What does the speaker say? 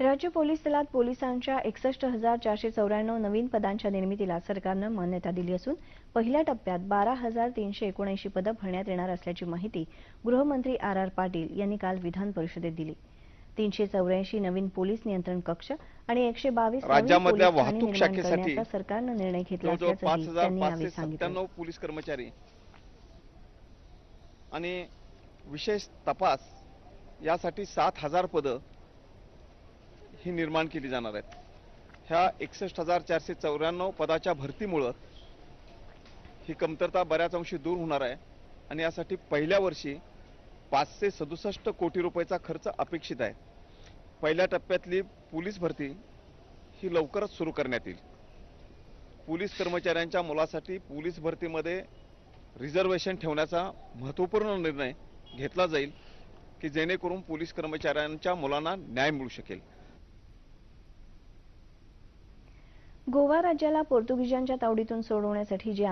राज्य पोलीस दलात पोलिसांच्या एकसष्ट हजार चारशे चौऱ्याण्णव नवीन पदांच्या निर्मितीला सरकारनं मान्यता दिली असून पहिल्या टप्प्यात बारा हजार तीनशे एकोणऐंशी पदं भरण्यात येणार असल्याची माहिती गृहमंत्री आर आर पाटील यांनी काल विधान परिषदेत दिली. तीनशे चौऱ्याऐंशी नवीन पोलीस नियंत्रण कक्ष आणि एकशे बावीस राज्यामधल्या वाहतूक शाखेसाठी सरकारनं निर्णय घेतला त्यांनी यावेळी पाचशे सांगितलं. सत्त्याण्णव पोलीस कर्मचारी. आणि विशेष तपास यासाठी सात हजार पदं ही निर्माण केली जाणार आहेत. ह्या एकसष्ट हजार चारशे चौऱ्याण्णव पदाच्या भरतीमुळं ही कमतरता बऱ्याच अंशी दूर होणार आहे आणि यासाठी पहिल्या वर्षी पाचशे सदुसष्ट कोटी रुपयाचा खर्च अपेक्षित आहे. पहिल्या टप्प्यातली पोलीस भरती ही लवकरच सुरू करण्यात येईल. पोलीस कर्मचाऱ्यांच्या मुलासाठी पोलीस भरतीमध्ये रिझर्वेशन ठेवण्याचा महत्त्वपूर्ण निर्णय घेतला जाईल की जेणेकरून पोलीस कर्मचाऱ्यांच्या मुलांना न्याय मिळू शकेल. गोवा राज्याला पोर्तुगीजांच्या तावडीतून सोडवण्यासाठी जे